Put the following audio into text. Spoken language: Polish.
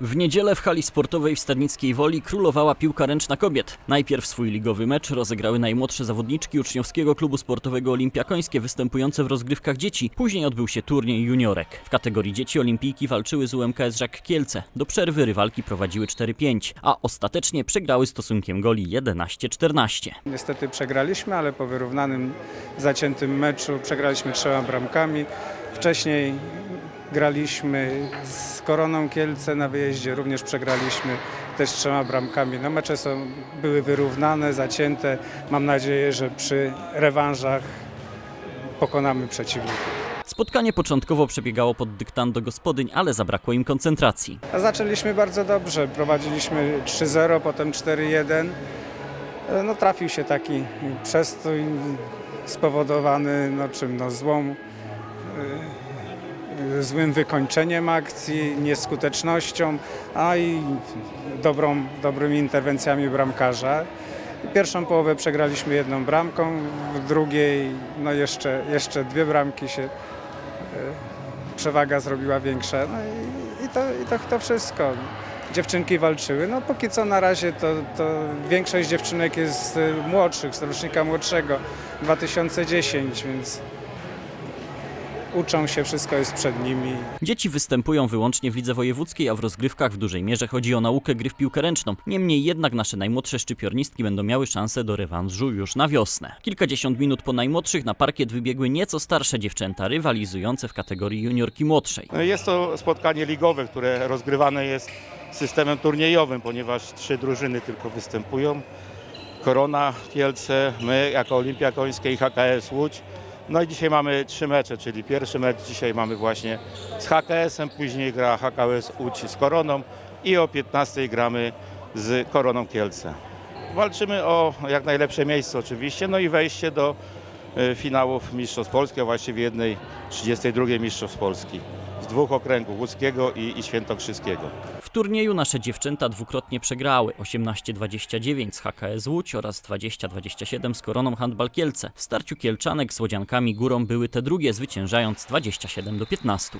W niedzielę w hali sportowej w Stadnickiej Woli królowała piłka ręczna kobiet. Najpierw swój ligowy mecz rozegrały najmłodsze zawodniczki uczniowskiego klubu sportowego Olimpia Końskie występujące w rozgrywkach dzieci. Później odbył się turniej juniorek. W kategorii dzieci olimpijki walczyły z UMKS Żak Kielce. Do przerwy rywalki prowadziły 4-5, a ostatecznie przegrały stosunkiem goli 11-14. Niestety przegraliśmy, ale po wyrównanym, zaciętym meczu przegraliśmy trzema bramkami. Wcześniej graliśmy z Koroną Kielce na wyjeździe, również przegraliśmy też trzema bramkami. No mecze są, były wyrównane, zacięte. Mam nadzieję, że przy rewanżach pokonamy przeciwników. Spotkanie początkowo przebiegało pod dyktando gospodyń, ale zabrakło im koncentracji. Zaczęliśmy bardzo dobrze. Prowadziliśmy 3-0, potem 4-1. No, trafił się taki przestój spowodowany no, czym? No, złą, złym wykończeniem akcji, nieskutecznością, a i dobrą, dobrymi interwencjami bramkarza. Pierwszą połowę przegraliśmy jedną bramką, w drugiej no jeszcze, jeszcze dwie bramki się przewaga zrobiła większa. No i, i, to, i to, to wszystko. Dziewczynki walczyły. No póki co na razie to, to większość dziewczynek jest młodszych, z rocznika młodszego, 2010, więc uczą się, wszystko jest przed nimi. Dzieci występują wyłącznie w lidze wojewódzkiej, a w rozgrywkach w dużej mierze chodzi o naukę gry w piłkę ręczną. Niemniej jednak nasze najmłodsze szczypiornistki będą miały szansę do rewanżu już na wiosnę. Kilkadziesiąt minut po najmłodszych na parkiet wybiegły nieco starsze dziewczęta, rywalizujące w kategorii juniorki młodszej. No, Jest to spotkanie ligowe, które rozgrywane jest systemem turniejowym, ponieważ trzy drużyny tylko występują. Korona, Kielce, my jako Olimpia Końskie i HKS Łódź. No i dzisiaj mamy trzy mecze, czyli pierwszy mecz dzisiaj mamy właśnie z HKS-em, później gra HKS Łódź z Koroną i o 15 gramy z Koroną Kielce. Walczymy o jak najlepsze miejsce oczywiście, no i wejście do e, finałów Mistrzostw Polski, a właściwie jednej 32 Mistrzostw Polski z dwóch okręgów, łódzkiego i, i świętokrzyskiego. W turnieju nasze dziewczęta dwukrotnie przegrały 18-29 z HKS Łódź oraz 20-27 z Koroną Handbal Kielce. W starciu Kielczanek z Łodziankami Górą były te drugie, zwyciężając 27 do 15.